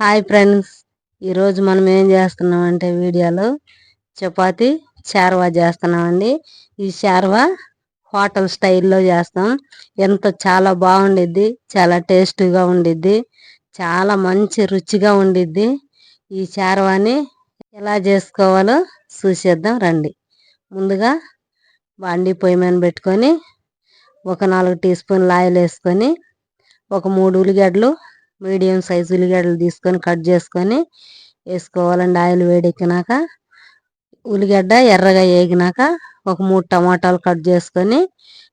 Hi friends. ఈరోజు మనం ఏం చేస్తున్నామంటే వీడియోలో చపాతి చార్వా చేస్తున్నామండి. ఈ చార్వా హోటల్ స్టైల్లో చేస్తాం. ఎంత చాలా బాగుండిద్ది చాలా టేస్టీగా ఉండిద్ది చాలా మంచి రుచిగా ఉండిద్ది. ఈ చార్వాని ఎలా చేసుకోవాలో చూసేద్దాం రండి. ముందుగా బాండి పొయ్యి మీద పెట్టుకొని ఒక నాలుగు టీ స్పూన్లు ఆయిల్ వేసుకొని ఒక మూడు ఉల్లిగడ్డలు మీడియం సైజు ఉల్లిగడ్డలు తీసుకొని కట్ చేసుకొని వేసుకోవాలండి. ఆయిల్ వేడెక్కినాక ఉల్లిగడ్డ ఎర్రగా వేగినాక ఒక మూడు టమాటాలు కట్ చేసుకొని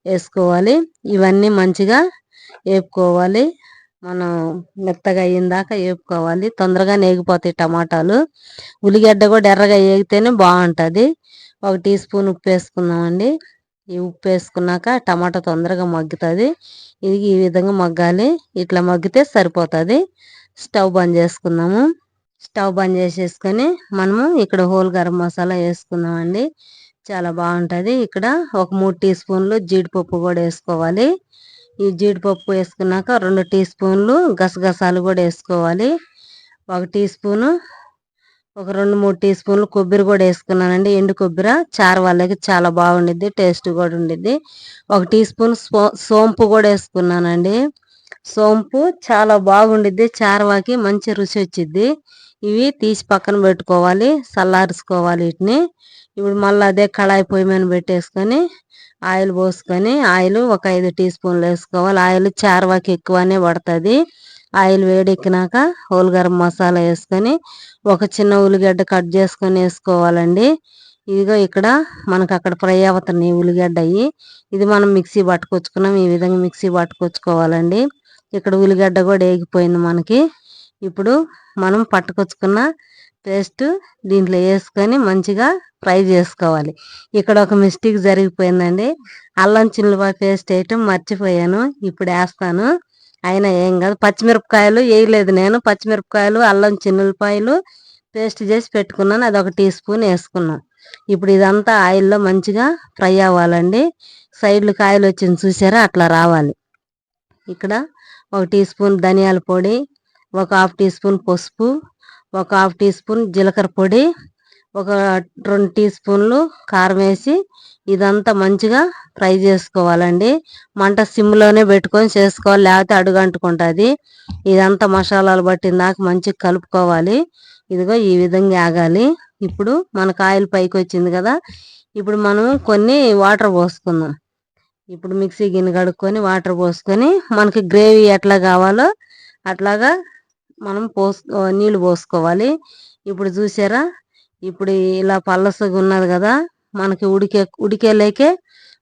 వేసుకోవాలి. ఇవన్నీ మంచిగా వేపుకోవాలి మనం మెత్తగా అయ్యిందాక వేపుకోవాలి తొందరగా నేగిపోతాయి టమాటాలు. ఉల్లిగడ్డ కూడా ఎర్రగా వేగితేనే బాగుంటుంది. ఒక టీ స్పూన్ ఉప్పు వేసుకుందామండి. ఈ ఉప్పు వేసుకున్నాక టమాటా తొందరగా మగ్గుతుంది. ఇది ఈ విధంగా మగ్గాలి. ఇట్లా మగ్గితే సరిపోతుంది. స్టవ్ బంద్ చేసుకుందాము. స్టవ్ బంద్ చేసేసుకొని మనము ఇక్కడ హోల్ గరం మసాలా వేసుకుందామండి. చాలా బాగుంటుంది. ఇక్కడ ఒక మూడు టీ స్పూన్లు జీడిపప్పు కూడా వేసుకోవాలి. ఈ జీడిపప్పు వేసుకున్నాక రెండు టీ స్పూన్లు గసగసాలు కూడా వేసుకోవాలి. ఒక టీ స్పూను ఒక రెండు మూడు టీ స్పూన్లు కొబ్బరి కూడా వేసుకున్నానండి. ఎండు కొబ్బరి చారు వాళ్ళకి చాలా బాగుండిద్ది టేస్ట్ కూడా ఉండిద్ది. ఒక టీ స్పూన్ సోంపు కూడా వేసుకున్నానండి. సోంపు చాలా బాగుండిద్ది చారువాకి మంచి రుచి వచ్చిద్ది. ఇవి తీసి పక్కన పెట్టుకోవాలి చల్లార్చుకోవాలి వీటిని. ఇప్పుడు మళ్ళీ అదే కళాయి పొయ్యి మీద పెట్టేసుకొని ఆయిల్ పోసుకొని ఆయిల్ ఒక ఐదు టీ స్పూన్లు వేసుకోవాలి. ఆయిల్ చారువాకి ఎక్కువనే పడుతుంది. ఆయిల్ వేడెక్కినాక హోల్ గరం మసాలా వేసుకొని ఒక చిన్న ఉల్లిగడ్డ కట్ చేసుకొని వేసుకోవాలండి. ఇదిగో ఇక్కడ మనకు అక్కడ ఫ్రై అవుతున్నాయి ఉల్లిగడ్డ అయ్యి. ఇది మనం మిక్సీ పట్టుకొచ్చుకున్నాం. ఈ విధంగా మిక్సీ పట్టుకొచ్చుకోవాలండి. ఇక్కడ ఉల్లిగడ్డ కూడా వేగిపోయింది మనకి. ఇప్పుడు మనం పట్టుకొచ్చుకున్న పేస్ట్ దీంట్లో వేసుకొని మంచిగా ఫ్రై చేసుకోవాలి. ఇక్కడ ఒక మిస్టేక్ జరిగిపోయిందండి. అల్లం చిల్లిపాయ పేస్ట్ వేయటం మర్చిపోయాను. ఇప్పుడు వేస్తాను. అయినా ఏం కాదు. పచ్చిమిరపకాయలు వేయలేదు నేను. పచ్చిమిరపకాయలు అల్లం చిన్నులపాయలు పేస్ట్ చేసి పెట్టుకున్నాను. అది ఒక టీ స్పూన్ వేసుకున్నాం. ఇప్పుడు ఇదంతా ఆయిల్లో మంచిగా ఫ్రై అవ్వాలండి. సైడ్లు కాయలు వచ్చింది చూసారా? అట్లా రావాలి. ఇక్కడ ఒక టీ స్పూన్ ధనియాల పొడి ఒక హాఫ్ టీ స్పూన్ పసుపు ఒక హాఫ్ టీ స్పూన్ జీలకర్ర పొడి ఒక రెండు టీ స్పూన్లు కారం వేసి ఇదంతా మంచిగా ఫ్రై చేసుకోవాలండి. మంట సిమ్లోనే పెట్టుకొని చేసుకోవాలి లేకపోతే అడుగంటుకుంటుంది. ఇదంతా మసాలాలు పట్టిన దాకా మంచిగా కలుపుకోవాలి. ఇదిగో ఈ విధంగా ఆగాలి. ఇప్పుడు మనకు ఆయిల్ పైకి వచ్చింది కదా ఇప్పుడు మనం కొన్ని వాటర్ పోసుకుందాం. ఇప్పుడు మిక్సీ గిన్నె కడుక్కొని వాటర్ పోసుకొని మనకి గ్రేవీ ఎట్లా కావాలో అట్లాగా మనం పోసు నీళ్ళు పోసుకోవాలి. ఇప్పుడు చూసారా? ఇప్పుడు ఇలా పల్లసగా ఉన్నది కదా మనకి ఉడికే ఉడికేలేకే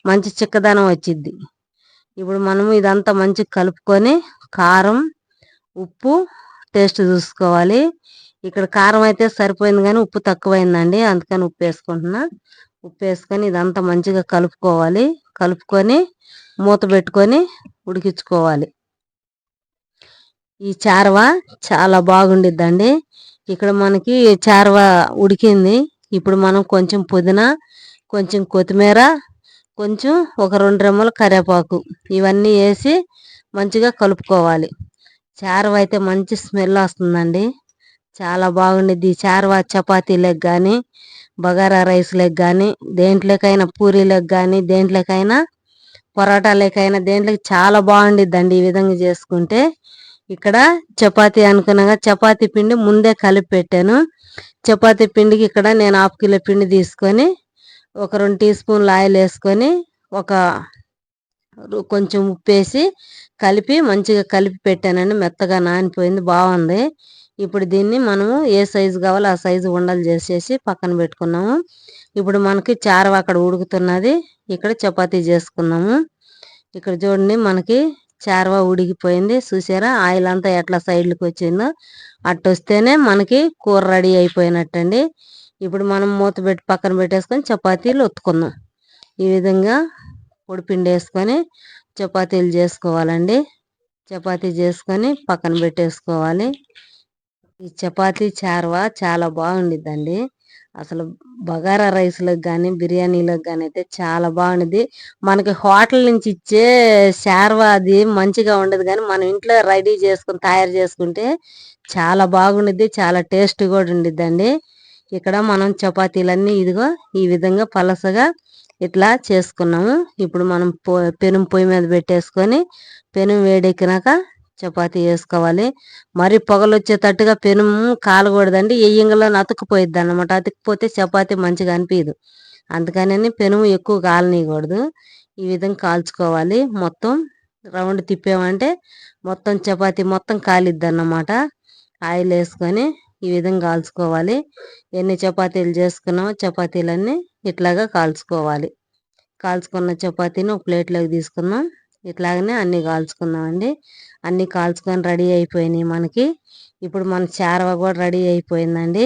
మంచి చిక్కదనం వచ్చిద్ది. ఇప్పుడు మనము ఇదంతా మంచిగా కలుపుకొని కారం ఉప్పు టేస్ట్ చూసుకోవాలి. ఇక్కడ కారం అయితే సరిపోయింది కానీ ఉప్పు తక్కువైందండి అందుకని ఉప్పు వేసుకుంటున్నా. ఉప్పు వేసుకొని ఇదంతా మంచిగా కలుపుకోవాలి. కలుపుకొని మూత పెట్టుకొని ఉడికించుకోవాలి. ఈ చారవ చాలా బాగుండిద్దండి. ఇక్కడ మనకి చారవ ఉడికింది. ఇప్పుడు మనం కొంచెం పుదీనా కొంచెం కొత్తిమీర కొంచెం ఒక రెండు రెమ్మల కరివేపాకు. ఇవన్నీ వేసి మంచిగా కలుపుకోవాలి. చారవ అయితే మంచి స్మెల్ వస్తుందండి. చాలా బాగుండేది ఈ చారవ చపాతీలకు కానీ బగారా రైస్లకు కానీ దేంట్లోకైనా పూరీలకు కానీ దేంట్లోకైనా పొరాటాలకైనా దేంట్లోకి చాలా బాగుండిద్దండి ఈ విధంగా చేసుకుంటే. ఇక్కడ చపాతి అనుకున్నాగా చపాతీ పిండి ముందే కలిపి పెట్టాను. చపాతీ పిండికి ఇక్కడ నేను హాఫ్ కిలో పిండి తీసుకొని ఒక రెండు టీ స్పూన్లు ఆయిల్ వేసుకొని ఒక కొంచెం ఉప్పు వేసి కలిపి మంచిగా కలిపి పెట్టానండి. మెత్తగా నానిపోయింది. బాగుంది. ఇప్పుడు దీన్ని మనము ఏ సైజు కావాలో ఆ సైజు ఉండలు చేసేసి పక్కన పెట్టుకున్నాము. ఇప్పుడు మనకి చారవ అక్కడ ఉడుకుతున్నది. ఇక్కడ చపాతీ చేసుకున్నాము. ఇక్కడ చూడండి మనకి చారవ ఉడికిపోయింది. చూసారా? ఆయిల్ అంతా ఎట్లా సైడ్లకు వచ్చిందో. అట్టొస్తేనే మనకి కూర రెడీ అయిపోయినట్టండి. ఇప్పుడు మనం మూత పెట్టి పక్కన పెట్టేసుకొని చపాతీలు ఒత్తుకుందాం. ఈ విధంగా పొడిపిండి వేసుకొని చపాతీలు చేసుకోవాలండి. చపాతీ చేసుకొని పక్కన పెట్టేసుకోవాలి. ఈ చపాతీ చారువా చాలా బాగుండిద్దండి. అసలు బగారా రైస్లకు కానీ బిర్యానీలకు కానీ అయితే చాలా బాగుంది మనకి హోటల్ నుంచి ఇచ్చే శార్వా అది మంచిగా ఉండదు కానీ మనం ఇంట్లో రెడీ చేసుకుని తయారు చేసుకుంటే చాలా బాగుండిద్ది చాలా టేస్ట్ కూడా ఉండిద్దండి. ఇక్కడ మనం చపాతీలన్నీ ఇదిగో ఈ విధంగా పలసగా ఇట్లా చేసుకున్నాము. ఇప్పుడు మనం పో పెనం పొయ్యి మీద పెట్టేసుకొని పెనం వేడెక్కినాక చపాతీ వేసుకోవాలి మరి పొగలు వచ్చేటట్టుగా పెనుము కాలకూడదండి. ఎయ్యంగలో అతుక్కుపోయిద్ది అనమాట అతుక్కుపోతే చపాతీ మంచిగా అనిపించదు అందుకని పెనుము ఎక్కువ కాలనీయకూడదు. ఈ విధంగా కాల్చుకోవాలి. మొత్తం రౌండ్ తిప్పామంటే మొత్తం చపాతీ మొత్తం కాలిద్ది అన్నమాట ఆయిల్ వేసుకొని ఈ విధంగా కాల్చుకోవాలి. ఎన్ని చపాతీలు చేసుకున్నామో చపాతీలన్నీ ఇట్లాగా కాల్చుకోవాలి. కాల్చుకున్న చపాతీని ఒక ప్లేట్లోకి తీసుకుందాం. ఇట్లాగనే అన్నీ కాల్చుకుందామండి. అన్నీ కాల్చుకొని రెడీ అయిపోయినాయి మనకి. ఇప్పుడు మన చారవ కూడా రెడీ అయిపోయిందండి.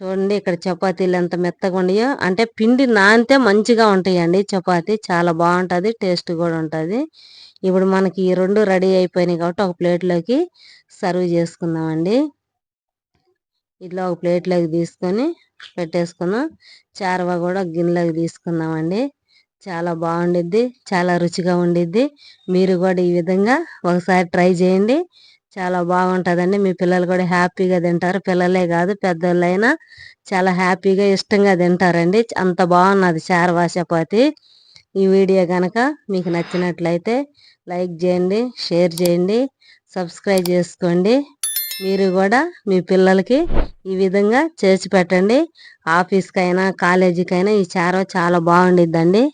చూడండి ఇక్కడ చపాతీలు ఎంత మెత్తగా ఉన్నాయో. అంటే పిండి నానితే మంచిగా ఉంటాయండి చపాతీ. చాలా బాగుంటుంది టేస్ట్ కూడా ఉంటుంది. ఇప్పుడు మనకి ఈ రెండు రెడీ అయిపోయినాయి కాబట్టి ఒక ప్లేట్లోకి సర్వ్ చేసుకుందామండి. ఇట్లా ఒక ప్లేట్లోకి తీసుకొని పెట్టేసుకుందాం చారవ కూడా గిన్నెలోకి తీసుకుందామండి చాలా బాగుండిద్ది చాలా రుచిగా ఉండిద్ది. మీరు కూడా ఈ విధంగా ఒకసారి ట్రై చేయండి. చాలా బాగుంటుందండి. మీ పిల్లలు కూడా హ్యాపీగా తింటారు. పిల్లలే కాదు పెద్దోళ్ళైనా చాలా హ్యాపీగా ఇష్టంగా తింటారండి. అంత బాగున్నది చారవా చపాతి. ఈ వీడియో కనుక మీకు నచ్చినట్లయితే లైక్ చేయండి షేర్ చేయండి సబ్స్క్రైబ్ చేసుకోండి. మీరు కూడా మీ పిల్లలకి ఈ విధంగా చేసి పెట్టండి. ఆఫీస్కైనా కాలేజీకైనా ఈ చారో చాలా బాగుండిద్దండి.